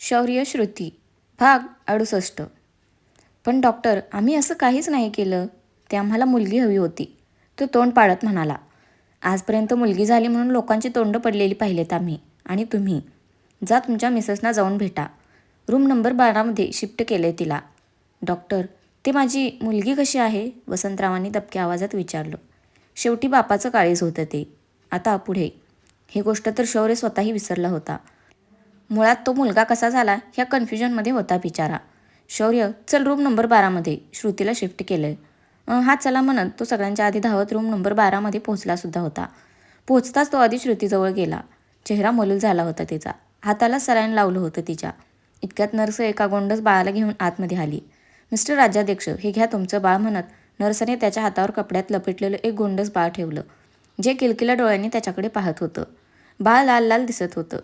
शौर्य श्रुती भाग अडुसष्ट. पण डॉक्टर आम्ही असं काहीच नाही केलं. ते आम्हाला मुलगी हवी होती. तो तोंड पाडत म्हणाला आजपर्यंत मुलगी झाली म्हणून लोकांची तोंड पडलेली पाहिलेत आम्ही आणि तुम्ही. जा तुमच्या मिसेसना जाऊन भेटा. रूम नंबर बारामध्ये शिफ्ट केलं आहे तिला. डॉक्टर ते माझी मुलगी कशी आहे? वसंतरावांनी दबक्या आवाजात विचारलं. शेवटी बापाचं काळीज होतं ते. आता पुढे. ही गोष्ट तर शौर्य स्वतःही विसरला होता. मुळात तो मुलगा कसा झाला ह्या कन्फ्युजनमध्ये होता बिचारा. शौर्य चल रूम नंबर बारामध्ये श्रुतीला शिफ्ट केलं आहे हा चला म्हणत तो सगळ्यांच्या आधी धावत रूम नंबर बारामध्ये पोहोचलासुद्धा होता. पोहोचताच तो आधी श्रुतीजवळ गेला. चेहरा मलूल झाला होता तिचा हाताला सरायन लावलं होतं तिच्या. इतक्यात नर्स एका गोंडस बाळाला घेऊन आतमध्ये आली. मिस्टर राज्याध्यक्ष हे घ्या तुमचं बाळ म्हणत नर्सने त्याच्या हातावर कपड्यात लपेटलेलं एक गोंडस बाळ ठेवलं जे किलकिल्या डोळ्यांनी त्याच्याकडे पाहत होतं. बाळ लाल लाल दिसत होतं.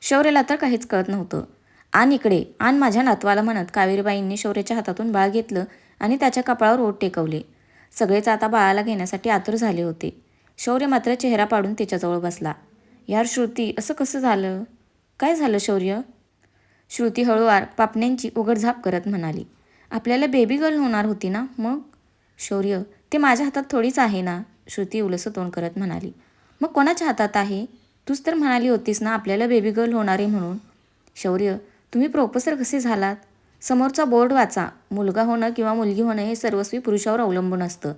शौर्यला तर काहीच कळत नव्हतं. आण इकडे आण माझ्या नातवाला म्हणत कावेरीबाईंनी शौर्याच्या हातातून बाळ घेतलं आणि त्याच्या कपाळावर ओट टेकवले. सगळेच आता बाळाला घेण्यासाठी आतुर झाले होते. शौर्य मात्र चेहरा पाडून तिच्याजवळ बसला. यार श्रुती असं कसं झालं? काय झालं शौर्य? श्रुती हळूवार पापण्यांची उघडझाप करत म्हणाली. आपल्याला बेबी गर्ल होणार होती ना मग? शौर्य ते माझ्या हातात थोडीच आहे ना? श्रुती उलसं तोंड करत म्हणाली. मग कोणाच्या हातात आहे? तूच तर म्हणाली होतीस ना आपल्याला बेबी गर्ल होणार आहे म्हणून. शौर्य तुम्ही प्रोफेसर कसे झालात? समोरचा बोर्ड वाचा. मुलगा होणं किंवा मुलगी होणं हे सर्वस्वी पुरुषावर अवलंबून असतं.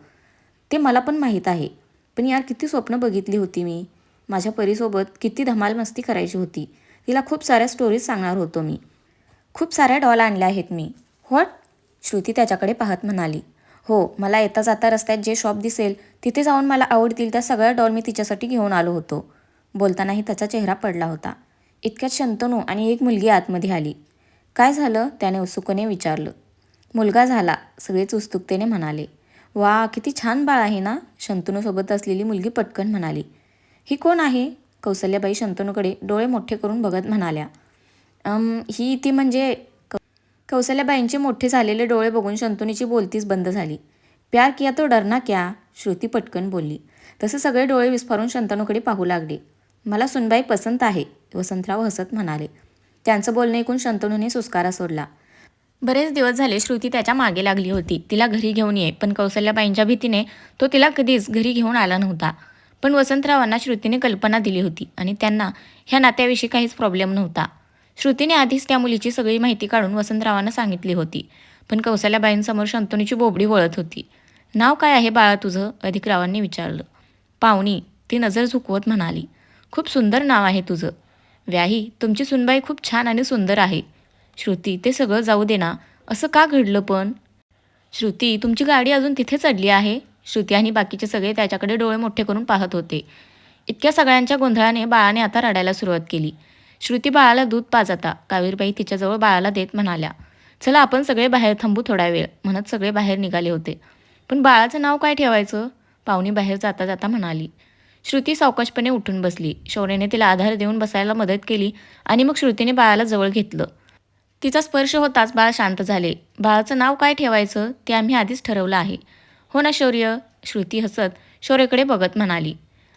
ते मला पण माहीत आहे. पण यार किती स्वप्न बघितली होती मी. माझ्या परीसोबत किती धमाल मस्ती करायची होती. तिला खूप साऱ्या स्टोरीज सांगणार होतो मी. खूप साऱ्या डॉल आणल्या आहेत मी. व्हॉट श्रुती त्याच्याकडे पाहत म्हणाली. हो मला येता जाता रस्त्यात जे शॉप दिसेल तिथे जाऊन मला आवडतील त्या सगळ्या डॉल मी तिच्यासाठी घेऊन आलो होतो. बोलतानाही त्याचा चेहरा पडला होता. इतक्यात शंतनू आणि एक मुलगी आतमध्ये आली. काय झालं? त्याने उत्सुकने विचारलं. मुलगा झाला सगळेच उत्सुकतेने म्हणाले. वा किती छान बाळ आहे ना शंतनूसोबत असलेली मुलगी पटकन म्हणाली. ही कोण आहे? कौसल्याबाई शंतनूकडे डोळे मोठे करून बघत म्हणाल्या. "अम, ही ती म्हणजे कौसल्याबाईंचे मोठे झालेले डोळे बघून शंतनूची बोलतीच बंद झाली. प्यार किया तो डरना क्या? श्रुती पटकन बोलली. तसे सगळे डोळे विस्फारून शंतनूकडे पाहू लागले. मला सुनबाई पसंत आहे वसंतराव हसत म्हणाले. त्यांचं बोलणं ऐकून शंतनूने सुस्कारा सोडला. बरेच दिवस झाले श्रुती त्याच्यामागे लागली होती. तिला घरी घेऊन ये पण कौसल्याबाईंच्या भीतीने तो तिला कधीच घरी घेऊन आला नव्हता. पण वसंतरावांना श्रुतीने कल्पना दिली होती आणि त्यांना ह्या नात्याविषयी काहीच प्रॉब्लेम नव्हता. श्रुतीने आधीच त्या मुलीची सगळी माहिती काढून वसंतरावांना सांगितली होती. पण कौसल्याबाईंसमोर शंतनूची बोबडी वळत होती. नाव काय आहे बाळा तुझं? अधिकरावांनी विचारलं. पाहुणी ती नजर झुकवत म्हणाली. खूप सुंदर नाव आहे तुझं. व्याही तुमची सुनबाई खूप छान आणि सुंदर आहे. श्रुती ते सगळं जाऊ दे ना. असं का घडलं पण? श्रुती तुमची गाडी अजून तिथेच अडली आहे? श्रुती आणि बाकीचे सगळे त्याच्याकडे डोळे मोठे करून पाहत होते. इतक्या सगळ्यांच्या गोंधळाने बाळाने आता रडायला सुरुवात केली. श्रुती बाळाला दूध पाज आता कावीरबाई तिच्याजवळ बाळाला देत म्हणाल्या चला आपण सगळे बाहेर थांबू थोडा वेळ म्हणत सगळे बाहेर निघाले होते. पण बाळाचं नाव काय ठेवायचं? पाहुणी बाहेर जाता जाता म्हणाली श्रुती सावकाशपणे उठून बसली. शौर्याने तिला आधार देऊन बसायला मदत केली आणि मग श्रुतीने बाळाला जवळ घेतलं. तिचा स्पर्श होताच बाळ शांत झाले. बाळाचं नाव काय ठेवायचं ते आम्ही आधीच ठरवलं आहे. हो ना शौर्य? श्रुती हसत शौर्यकडे बघत म्हणाली.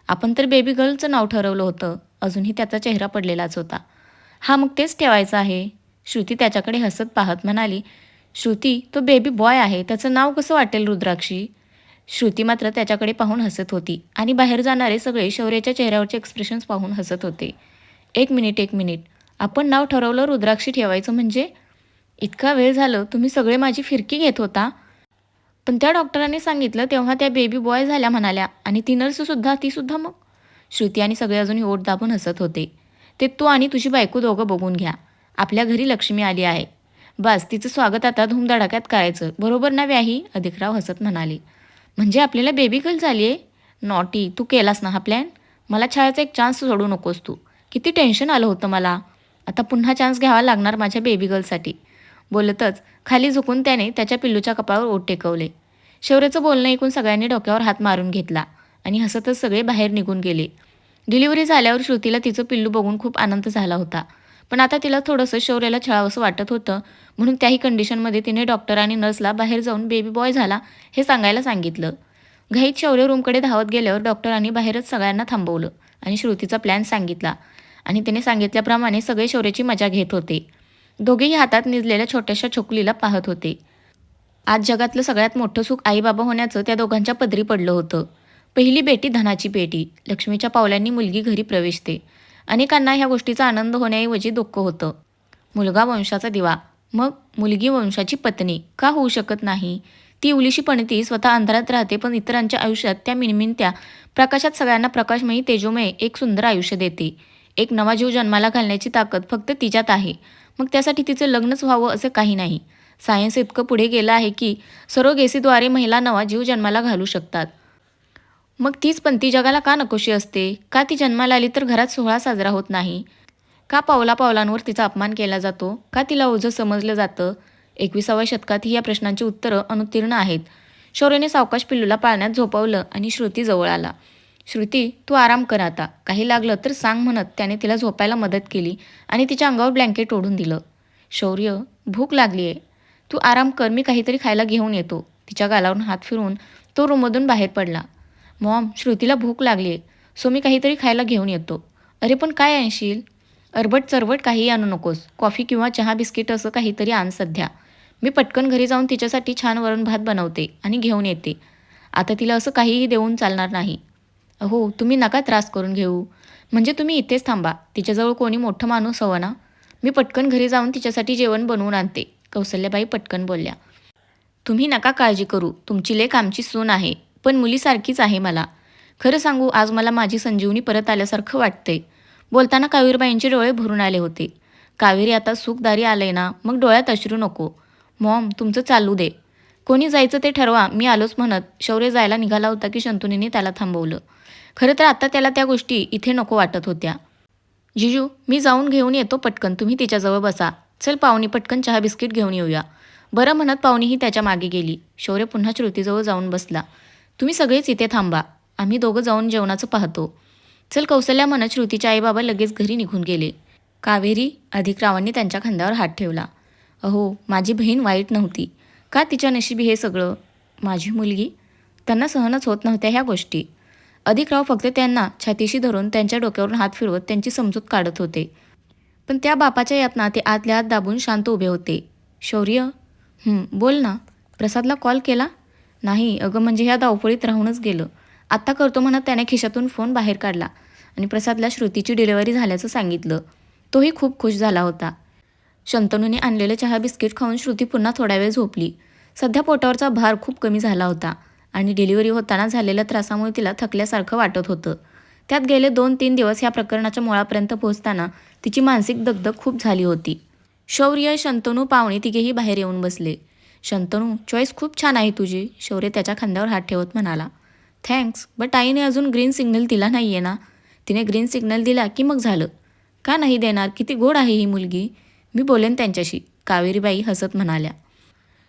आपण तर बेबी गर्लचं नाव ठरवलं होतं. अजूनही त्याचा चेहरा पडलेलाच होता. हा मग तेच ठेवायचं आहे? श्रुती त्याच्याकडे हसत पाहत म्हणाली. श्रुती तो बेबी बॉय आहे. त्याचं नाव कसं वाटेल रुद्राक्षी? श्रुती मात्र त्याच्याकडे पाहून हसत होती आणि बाहेर जाणारे सगळे शौर्याच्या चेहऱ्यावरचे एक्सप्रेशन्स पाहून हसत होते. एक मिनिट एक मिनिट. आपण नाव ठरवलं रुद्राक्षी ठेवायचं म्हणजे? इतका वेळ झालं तुम्ही सगळे माझी फिरकी घेत होता? पण त्या डॉक्टरांनी सांगितलं तेव्हा त्या बेबी बॉय झाल्या म्हणाल्या. आणि ती नर्ससुद्धा तीसुद्धा मग? श्रुती आणि सगळे अजून ओट दाबून हसत होते. ते तू आणि तुझी बायको दोघं बघून घ्या. आपल्या घरी लक्ष्मी आली आहे. बस तिचं स्वागत आता धूमधडाक्यात करायचं. बरोबर ना व्याही? अधिकराव हसत म्हणाले. म्हणजे आपल्याला बेबी गर्ल झाली आहे नॉटी तू केलास ना हा प्लॅन मला छायाचा एक चान्स सोडू नकोस तू. किती टेन्शन आलं होतं मला. आता पुन्हा चान्स घ्यावा लागणार माझ्या बेबी गर्लसाठी बोलतच खाली झुकून त्याने त्याच्या पिल्लूच्या कपाळावर ओट टेकवले. शौर्याचं बोलणं ऐकून सगळ्यांनी डोक्यावर हात मारून घेतला आणि हसतच सगळे बाहेर निघून गेले. डिलिव्हरी झाल्यावर श्रुतीला तिचं पिल्लू बघून खूप आनंद झाला होता. पण आता तिला थोडंसं शौर्याला छळावंसं वाटत होतं. म्हणून त्याही कंडिशनमध्ये तिने डॉक्टर आणि नर्सला बाहेर जाऊन बेबी बॉय झाला हे सांगायला सांगितलं. घाईत शौर्य रूमकडे धावत गेल्यावर डॉक्टरांनी बाहेरच सगळ्यांना थांबवलं आणि श्रुतीचा प्लॅन सांगितला. आणि तिने सांगितल्याप्रमाणे सगळे शौर्याची मजा घेत होते. दोघेही हातात निजलेल्या छोट्याशा छोकलीला पाहत होते. आज जगातलं सगळ्यात मोठं सुख आईबाबा होण्याचं त्या दोघांच्या पदरी पडलं होतं. पहिली बेटी धनाची पेटी लक्ष्मीच्या पावलांनी मुलगी घरी प्रवेशते. अनेकांना ह्या गोष्टीचा आनंद होण्याऐवजी दुःख होतं. मुलगा वंशाचा दिवा. मग मुलगी वंशाची पत्नी. का होऊ शकत नाही? ती उलीशी पणती स्वतः अंधारात राहते पण इतरांच्या आयुष्यात त्या मिनमिनत्या प्रकाशात सगळ्यांना प्रकाशमयी तेजोमय एक सुंदर आयुष्य देते. एक नवा जीव जन्माला घालण्याची ताकद फक्त तिच्यात आहे. मग त्यासाठी तिचं लग्नच व्हावं असं काही नाही. सायन्स इतकं पुढे गेलं आहे की सरोगेसीद्वारे महिला नवा जीव जन्माला घालू शकतात. मग तीच पंथी जगाला का नकोशी असते? का ती जन्माला आली तर घरात सोहळा साजरा होत नाही? का पावला पावलांवर तिचा अपमान केला जातो? का तिला ओझं समजलं जातं? एकविसाव्या शतकातही या प्रश्नांची उत्तरं अनुत्तीर्ण आहेत. शौर्यने सावकाश पिल्लूला पाळण्यात झोपवलं आणि श्रुती जवळ आला. श्रुती तू आराम कर आता. काही लागलं तर सांग म्हणत त्याने तिला झोपायला मदत केली आणि तिच्या अंगावर ब्लँकेट ओढून दिलं. शौर्य भूक लागली आहे तू आराम कर मी काहीतरी खायला घेऊन येतो. तिच्या गालावरून हात फिरून तो रूममधून बाहेर पडला. मॉम श्रुतीला भूक लागली आहे सो मी काहीतरी खायला घेऊन येतो. अरे पण काय आणशील? अरबट चरबट काही आणू नकोस. कॉफी किंवा चहा बिस्किट असं काहीतरी आण सध्या. मी पटकन घरी जाऊन तिच्यासाठी छान वरण भात बनवते आणि घेऊन येते. आता तिला असं काहीही देऊन चालणार नाही. हो तुम्ही नका त्रास करून घेऊ. म्हणजे तुम्ही इथेच थांबा. तिच्याजवळ कोणी मोठं माणूस हवं ना? मी पटकन घरी जाऊन तिच्यासाठी जेवण बनवून आणते कौशल्याबाई पटकन बोलल्या. तुम्ही नका काळजी करू. तुमची लेख आमची सून आहे. पण मुलीसारखीच आहे मला. खरं सांगू आज मला माझी संजीवनी परत आल्यासारखं वाटतंय. बोलताना कावेरीबाईंचे डोळे भरून आले होते. कावेरी आता सुखदारी आलंय ना मग डोळ्यात अश्रू नको. मॉम तुमचं चालू दे. कोणी जायचं ते ठरवा मी आलोच म्हणत शौर्य जायला निघाला होता की शंतुनीने त्याला थांबवलं. खरं तर आता त्याला त्या गोष्टी इथे नको वाटत होत्या. जिजू मी जाऊन घेऊन येतो पटकन तुम्ही तिच्याजवळ बसा. चल पाहुणी पटकन चहा बिस्किट घेऊन येऊया. बरं म्हणत पाहुणीही त्याच्यामागे गेली. शौर्य पुन्हा श्रुतीजवळ जाऊन बसला. तुम्ही सगळेच इथे थांबा. आम्ही दोघं जाऊन जेवणाचं पाहतो. चल कौशल्या म्हणत श्रुतीच्या आईबाबा लगेच घरी निघून गेले. कावेरी अधिकरावांनी त्यांच्या खांद्यावर हात ठेवला. अहो माझी बहीण वाईट नव्हती. का तिच्या नशिबी हे सगळं? माझी मुलगी? त्यांना सहनच होत नव्हत्या ह्या गोष्टी. अधिकराव फक्त त्यांना छातीशी धरून त्यांच्या डोक्यावरून हात फिरवत त्यांची समजूत काढत होते. पण त्या बापाच्या यातना ते आतल्या आत दाबून शांत उभे होते. शौर्य? बोल ना. प्रसादला कॉल केला? नाही अगं म्हणजे ह्या धावपळीत राहूनच गेलं. आत्ता करतो म्हणत त्याने खिशातून फोन बाहेर काढला आणि प्रसादला श्रुतीची डिलिव्हरी झाल्याचं सांगितलं. तोही खूप खुश झाला होता. शंतनूने आणलेलं चहा बिस्किट खाऊन श्रुती पुन्हा थोडा वेळ झोपली. सध्या पोटावरचा भार खूप कमी झाला होता आणि डिलिव्हरी होताना झालेल्या त्रासामुळे तिला थकल्यासारखं वाटत होतं. त्यात गेले दोन तीन दिवस ह्या प्रकरणाच्या मुळापर्यंत पोहोचताना तिची मानसिक दगदग खूप झाली होती. शौर्य शंतनू पाहुणे तिघेही बाहेर येऊन बसले. शंतनू चॉईस खूप छान आहे तुझी. शौर्य त्याच्या खांद्यावर हात ठेवत म्हणाला. थँक्स बट आईने अजून ग्रीन सिग्नल दिला नाही आहे ना? तिने ग्रीन सिग्नल दिला की मग झालं. का नाही देणार? किती गोड आहे ही मुलगी. मी बोलेन त्यांच्याशी कावेरीबाई हसत म्हणाल्या.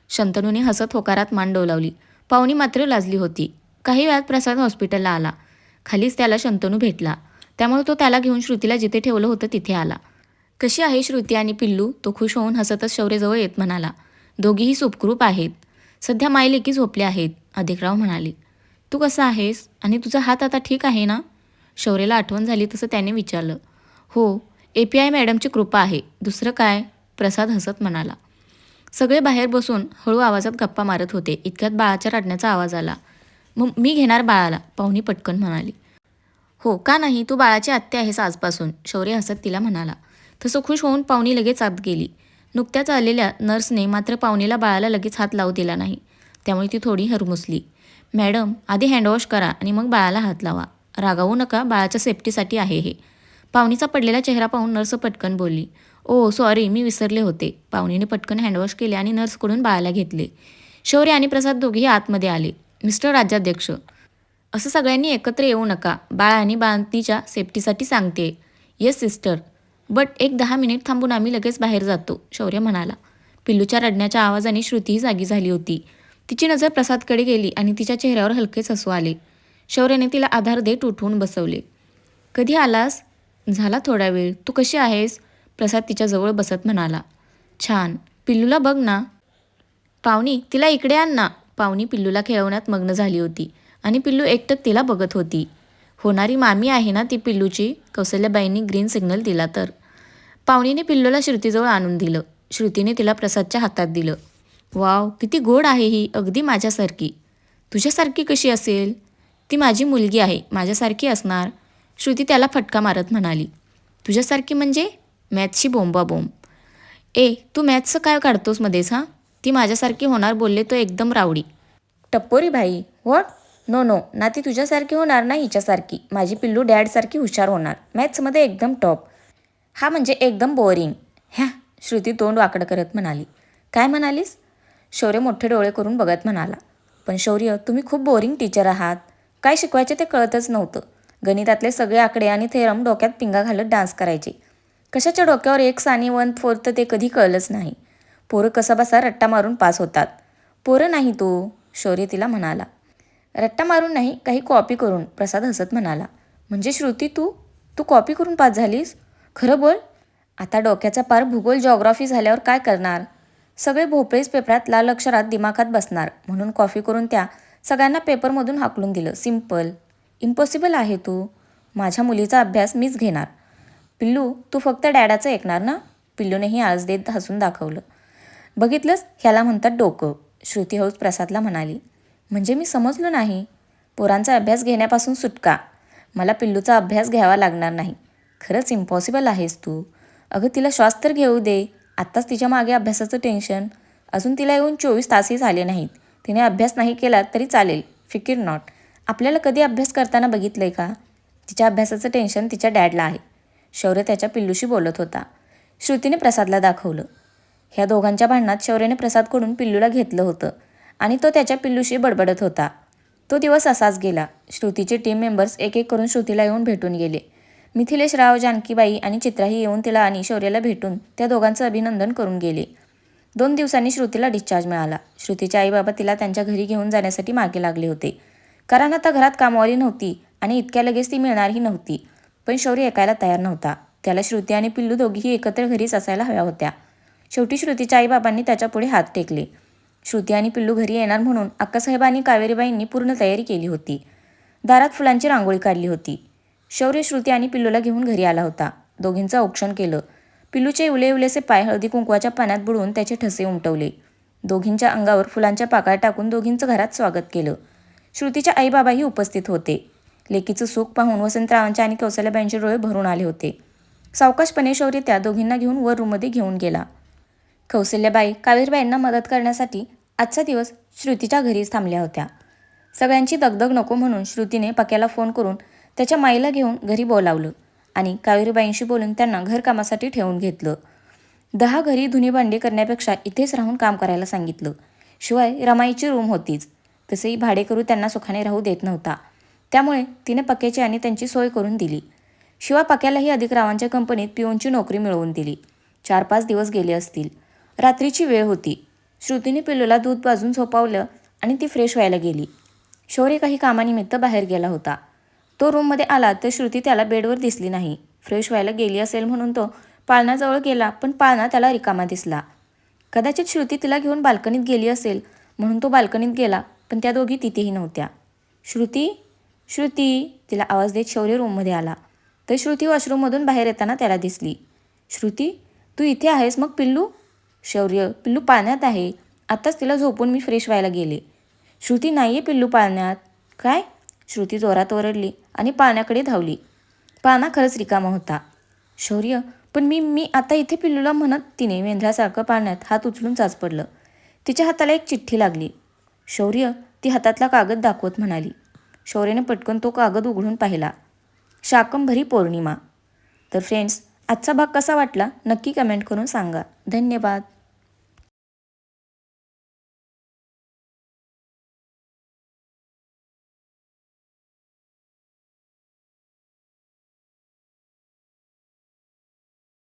शंतनूने हसत होकारात मान डोलावली. पाहुणी मात्र लाजली होती. काही वेळात प्रसाद हॉस्पिटलला आला. खालीच त्याला शंतनू भेटला. त्यामुळे तो त्याला घेऊन श्रुतीला जिथे ठेवलं होतं तिथे आला. कशी आहे श्रुती आणि पिल्लू? तो खुश होऊन हसतच शौर्यजवळ येत म्हणाला. दोघीही सुखरूप आहेत. सध्या मायलेकी झोपले आहेत अधिकराव म्हणाले. तू कसा आहेस? आणि तुझा हात आता ठीक आहे ना? शौर्यला आठवण झाली तसं त्याने विचारलं. हो ए पी आय मॅडमची कृपा आहे. दुसरं काय? प्रसाद हसत म्हणाला. सगळे बाहेर बसून हळू आवाजात गप्पा मारत होते. इतक्यात बाळाच्या रडण्याचा आवाज आला. मग मी घेणार बाळाला पाहुणी पटकन म्हणाली. हो का नाही? तू बाळाची आत्या आहेस आजपासून. शौर्य हसत तिला म्हणाला. तसं खुश होऊन पाहुणी लगेच आत गेली. नुकत्याच आलेल्या नर्सने मात्र पाहुणीला बाळाला लगेच हात लावू दिला नाही. त्यामुळे ती थोडी हरमुसली. मॅडम आधी हँडवॉश करा आणि मग बाळाला हात लावा. रागावू नका बाळाच्या सेफ्टीसाठी आहे हे. पाहुणीचा पडलेला चेहरा पाहून नर्स पटकन बोलली ओ सॉरी मी विसरले होते. पाहुणीने पटकन हँडवॉश केले आणि नर्सकडून बाळाला घेतले. शौर्य आणि प्रसाद दोघेही आतमध्ये आले. मिस्टर राज्याध्यक्ष असं सगळ्यांनी एकत्र येऊ नका. बाळा आणि बाळंतीच्या सेफ्टीसाठी सांगते येस सिस्टर. बट एक दहा मिनिट थांबून आम्ही लगेच बाहेर जातो शौर्य म्हणाला. पिल्लूच्या रडण्याच्या आवाजाने श्रुतीही जागी झाली होती. तिची नजर प्रसादकडे गेली आणि तिच्या चेहऱ्यावर हलकेच हसू आले. शौर्याने तिला आधार देत उठवून बसवले. कधी आलास? झाला थोडा वेळ. तू कशी आहेस? प्रसाद तिच्याजवळ बसत म्हणाला. छान. पिल्लूला बघ ना. पाहुणी तिला इकडे आण ना. पाहुणी पिल्लूला खेळवण्यात मग्न झाली होती आणि पिल्लू एकटक तिला बघत होती. होणारी मामी आहे ना ती पिल्लूची? कौशल्याबाईंनी ग्रीन सिग्नल दिला तर. पाहुणीने पिल्लूला श्रुतीजवळ आणून दिलं. श्रुतीने तिला प्रसादच्या हातात दिलं. वाव किती गोड आहे ही अगदी माझ्यासारखी. तुझ्यासारखी कशी असेल? ती माझी मुलगी आहे माझ्यासारखी असणार. श्रुती त्याला फटका मारत म्हणाली. तुझ्यासारखी म्हणजे? मॅथ्सची बोंबा बोंब ए तू मॅथ्सचं काय काढतोस मध्येच हां? ती माझ्यासारखी होणार बोलले तो एकदम रावडी टप्पोरी भाई व्हॉट नो नो ना ती तुझ्यासारखी होणार ना हिच्यासारखी. माझी पिल्लू डॅडसारखी हुशार होणार. मॅथ्समध्ये एकदम टॉप. हा म्हणजे एकदम बोरिंग ह्या श्रुती तोंड वाकडं करत म्हणाली. काय म्हणालीस? शौर्य मोठे डोळे करून बघत म्हणाला. पण शौर्य तुम्ही खूप बोरिंग टीचर आहात. काय शिकवायचे ते कळतच नव्हतं. गणितातले सगळे आकडे आणि थेरम डोक्यात पिंगा घालत डान्स करायचे. कशाच्या डोक्यावर एक आणि वन फोर्थ ते कधी कळलंच नाही. पोरं कसा बसा रट्टा मारून पास होतात. पोरं नाही तो शौर्य तिला म्हणाला. रट्टा मारून नाही काही कॉपी करून प्रसाद हसत म्हणाला. म्हणजे श्रुती तू? तू कॉपी करून पास झालीस? खरं बोल. आता डोक्याचा पार भूगोल जॉग्राफी झाल्यावर काय करणार? सगळे भोपळेच पेपरात लाल अक्षरात दिमाखात बसणार. म्हणून कॉफी करून त्या सगळ्यांना पेपरमधून हाकलून दिलं. सिंपल इम्पॉसिबल आहे तू. माझ्या मुलीचा अभ्यास मीच घेणार. पिल्लू तू फक्त डॅडाचं ऐकणार ना? पिल्लूनेही आळस देत हसून दाखवलं. बघितलंस? ह्याला म्हणतात डोकं. श्रुती हौस प्रसादला म्हणाली. म्हणजे मी समजलो नाही. पोरांचा अभ्यास घेण्यापासून सुटका. मला पिल्लूचा अभ्यास घ्यावा लागणार नाही. खरंच इम्पॉसिबल आहेस तू. अगं तिला श्वास तर घेऊ दे. आत्ताच तिच्यामागे अभ्यासाचं टेन्शन अजून तिला येऊन चोवीस तासही झाले नाहीत. तिने अभ्यास नाही केला तरी चालेल. फिकीर नॉट आपल्याला कधी अभ्यास करताना बघितलं आहे का? तिच्या अभ्यासाचं टेन्शन तिच्या डॅडला आहे. शौर्य त्याच्या पिल्लूशी बोलत होता. श्रुतीने प्रसादला दाखवलं. ह्या दोघांच्या भांडणात शौर्यने प्रसादकडून पिल्लूला घेतलं होतं. आणि तो त्याच्या पिल्लूशी बडबडत होता. तो दिवस असाच गेला. श्रुतीचे टीम मेंबर्स एक एक करून श्रुतीला येऊन भेटून गेले. मिथिलेश राव जानकीबाई आणि चित्राही येऊन तिला आणि शौर्याला भेटून त्या दोघांचं अभिनंदन करून गेले. दोन दिवसांनी श्रुतीला डिस्चार्ज मिळाला. श्रुतीच्या आईबाबा तिला त्यांच्या घरी घेऊन जाण्यासाठी मागे लागले होते. कारण आता घरात कामवाली नव्हती आणि इतक्या लगेच ती मिळणारही नव्हती. पण शौर्य ऐकायला तयार नव्हता. त्याला श्रुती आणि पिल्लू दोघीही एकत्र घरीच असायला हव्या होत्या. शेवटी श्रुतीच्या आईबाबांनी त्याच्यापुढे हात टेकले. श्रुती आणि पिल्लू घरी येणार म्हणून अक्कासाहेब आणि कावेरीबाईंनी पूर्ण तयारी केली होती. दारात फुलांची रांगोळी काढली होती. शौर्य श्रुती आणि पिल्लूला घेऊन घरी आला होता. दोघींचं औक्षण केलं. पिल्लूचे उले उलेसे पाय हळदी कुंकवाच्या पाण्यात बुडवून त्याचे ठसे उमटवले. दोघींच्या अंगावर फुलांच्या पाकळ्या टाकून दोघींचं घरात स्वागत केलं. श्रुतीच्या आईबाबाही उपस्थित होते. लेकीचं सुख पाहून वसंतरावांच्या आणि कौशल्याबाईंचे डोळे भरून आले होते. सावकाशपणे शौर्य त्या दोघींना घेऊन वर रूममध्ये घेऊन गेला. कौशल्याबाई कावेरबाईंना मदत करण्यासाठी आजचा दिवस श्रुतीच्या घरीच थांबल्या होत्या. सगळ्यांची दगदग नको म्हणून श्रुतीने पक्याला फोन करून त्याच्या माईला घेऊन घरी बोलावलं आणि कावेरीबाईंशी बोलून त्यांना घरकामासाठी ठेवून घेतलं. दहा घरी धुनी भांडी करण्यापेक्षा इथेच राहून काम करायला सांगितलं. शिवाय रमाईची रूम होतीच. तसेही भाडेकरू त्यांना सुखाने राहू देत नव्हता. त्यामुळे तिने पक्याची आणि त्यांची सोय करून दिली. शिवाय पक्यालाही अधिक रावांच्या कंपनीत पिऊनची नोकरी मिळवून दिली. चार पाच दिवस गेले असतील. रात्रीची वेळ होती. श्रुतीने पिल्लूला दूध बाजून झोपावलं आणि ती फ्रेश व्हायला गेली. शौर्य काही कामानिमित्त बाहेर गेला होता. तो रूममध्ये आला तर श्रुती त्याला बेडवर दिसली नाही. फ्रेश व्हायला गेली असेल म्हणून तो पाळणाजवळ गेला पण पाळणा त्याला रिकामा दिसला. कदाचित श्रुती तिला घेऊन बाल्कनीत गेली असेल म्हणून तो बाल्कनीत गेला पण त्या दोघी तिथेही नव्हत्या. श्रुती श्रुती तिला आवाज देत शौर्य रूममध्ये आला. तर श्रुती वॉशरूममधून बाहेर येताना त्याला दिसली. श्रुती तू इथे आहेस मग पिल्लू? शौर्य पिल्लू पाळण्यात आहे. आत्ताच तिला झोपून मी फ्रेश व्हायला गेले. श्रुती नाही आहे पिल्लू पाळण्यात. काय? श्रुती जोरात ओरडली आणि पाळण्याकडे धावली. पाळणा खरंच रिकामा होता. शौर्य पण मी मी आता इथे पिल्लूला म्हणत तिने मेंढरासारखं पाळण्यात हात उचलून चाच पडलं तिच्या हाताला एक चिठ्ठी लागली. शौर्य ती हातातला कागद दाखवत म्हणाली. शौर्यने पटकन तो कागद उघडून पाहिला. शाकंभरी पौर्णिमा. तर फ्रेंड्स आजचा भाग कसा वाटला? नक्की कमेंट करून सांगा. धन्यवाद.